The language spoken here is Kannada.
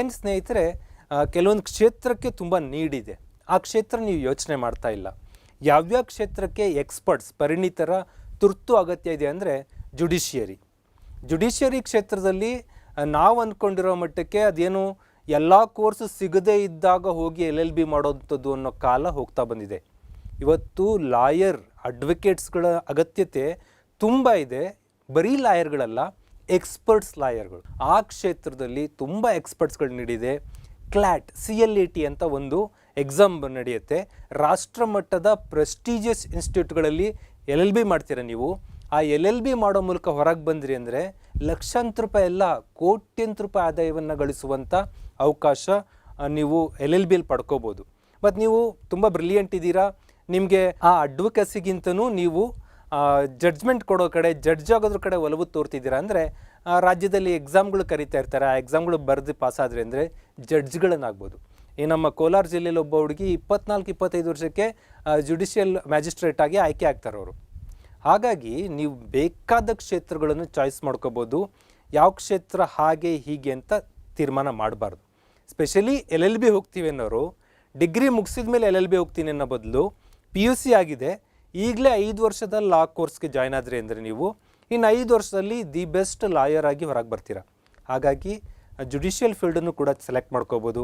ಏನು ಸ್ನೇಹಿತರೆ ಕೆಲವೊಂದು ಕ್ಷೇತ್ರಕ್ಕೆ ತುಂಬ ನೀಡಿದೆ ಆ ಕ್ಷೇತ್ರ ನೀವು ಯೋಚನೆ ಮಾಡ್ತಾ ಇಲ್ಲ. ಯಾವ್ಯಾವ ಕ್ಷೇತ್ರಕ್ಕೆ ಎಕ್ಸ್ಪರ್ಟ್ಸ್ ಪರಿಣಿತರ ತುರ್ತು ಅಗತ್ಯ ಇದೆ ಅಂದರೆ ಜುಡಿಷಿಯರಿ ಜುಡಿಷಿಯರಿ ಕ್ಷೇತ್ರದಲ್ಲಿ ನಾವು ಅಂದ್ಕೊಂಡಿರೋ ಮಟ್ಟಕ್ಕೆ ಅದೇನು ಎಲ್ಲ ಕೋರ್ಸ್ ಸಿಗದೇ ಇದ್ದಾಗ ಹೋಗಿ ಎಲ್ ಎಲ್ ಬಿ ಮಾಡೋವಂಥದ್ದು ಅನ್ನೋ ಕಾಲ ಹೋಗ್ತಾ ಬಂದಿದೆ. ಇವತ್ತು ಲಾಯರ್ ಅಡ್ವೊಕೇಟ್ಸ್ಗಳ ಅಗತ್ಯತೆ ತುಂಬ ಇದೆ. ಬರೀ ಲಾಯರ್ಗಳಲ್ಲ ಎಕ್ಸ್ಪರ್ಟ್ಸ್ ಲಾಯರ್ಗಳು. ಆ ಕ್ಷೇತ್ರದಲ್ಲಿ ತುಂಬ ಎಕ್ಸ್ಪರ್ಟ್ಸ್ಗಳು ನೀಡಿದೆ. CLAT C L A T ಅಂತ ಒಂದು ಎಕ್ಸಾಮ್ ನಡೆಯುತ್ತೆ. ರಾಷ್ಟ್ರ ಮಟ್ಟದ ಪ್ರೆಸ್ಟೀಜಿಯಸ್ ಇನ್ಸ್ಟಿಟ್ಯೂಟ್ಗಳಲ್ಲಿ ಎಲ್ ಎಲ್ ಬಿ ಮಾಡ್ತೀರಾ ನೀವು? ಆ ಎಲ್ ಎಲ್ ಬಿ ಮಾಡೋ ಮೂಲಕ ಹೊರಗೆ ಬಂದ್ರಿ ಅಂದರೆ ಲಕ್ಷಾಂತರ ರೂಪಾಯಿ ಎಲ್ಲ ಕೋಟ್ಯಂತರ ರೂಪಾಯಿ ಆದಾಯವನ್ನು ಗಳಿಸುವಂಥ ಅವಕಾಶ ನೀವು ಎಲ್ ಎಲ್ ಬಿಯಲ್ಲಿ ಪಡ್ಕೋಬೋದು. ಮತ್ತು ನೀವು ತುಂಬ ಬ್ರಿಲಿಯಂಟ್ ಇದ್ದೀರಾ ನಿಮಗೆ ಆ ಅಡ್ವೊಕಸಿಗಿಂತನೂ ನೀವು ಜಡ್ಜ್ಮೆಂಟ್ ಕೊಡೋ ಕಡೆ ಜಡ್ಜ್ ಆಗೋದ್ರ ಕಡೆ ಒಲವು ತೋರ್ತಿದ್ದೀರಾ? ಅಂದರೆ ರಾಜ್ಯದಲ್ಲಿ ಎಕ್ಸಾಮ್ಗಳು ಕರೀತಾ ಇರ್ತಾರೆ. ಆ ಎಕ್ಸಾಮ್ಗಳು ಬರೆದು ಪಾಸ್ ಅಂದರೆ ಜಡ್ಜ್ಗಳನ್ನಾಗ್ಬೋದು ಈ ನಮ್ಮ ಕೋಲಾರ ಜಿಲ್ಲೆಯಲ್ಲಿ ಒಬ್ಬ ಹುಡುಗಿ ಇಪ್ಪತ್ನಾಲ್ಕು, ಇಪ್ಪತ್ತೈದು ವರ್ಷಕ್ಕೆ ಜುಡಿಷಿಯಲ್ ಮ್ಯಾಜಿಸ್ಟ್ರೇಟ್ ಆಗಿ ಆಯ್ಕೆ ಆಗ್ತಾರೆ ಅವರು. ಹಾಗಾಗಿ ನೀವು ಬೇಕಾದ ಕ್ಷೇತ್ರಗಳನ್ನು ಚಾಯ್ಸ್ ಮಾಡ್ಕೋಬೋದು. ಯಾವ ಕ್ಷೇತ್ರ ಹಾಗೆ, ಹೀಗೆ ಅಂತ ತೀರ್ಮಾನ ಮಾಡಬಾರ್ದು. ಸ್ಪೆಷಲಿ ಎಲ್ ಎಲ್ ಬಿ ಹೋಗ್ತೀವಿ ಅನ್ನೋರು ಡಿಗ್ರಿ ಮುಗಿಸಿದ ಮೇಲೆ ಎಲ್ ಎಲ್ ಬಿ ಹೋಗ್ತೀನಿ ಅನ್ನೋ ಬದಲು ಪಿ ಯು ಸಿ ಆಗಿದೆ. ಈಗಲೇ ಐದು ವರ್ಷದ ಲಾ ಕೋರ್ಸ್ಗೆ ಜಾಯ್ನ್ ಆದರೆ ಅಂದರೆ ನೀವು ಇನ್ನು ಐದು ವರ್ಷದಲ್ಲಿ ದಿ ಬೆಸ್ಟ್ ಲಾಯರ್ ಆಗಿ ಹೊರಗೆ ಬರ್ತೀರಾ. ಹಾಗಾಗಿ ಜುಡಿಷಿಯಲ್ ಫೀಲ್ಡನ್ನು ಕೂಡ ಸೆಲೆಕ್ಟ್ ಮಾಡ್ಕೋಬೋದು.